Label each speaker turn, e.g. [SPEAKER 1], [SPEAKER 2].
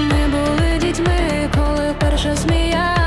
[SPEAKER 1] Ми були дітьми, коли вперше сміялися.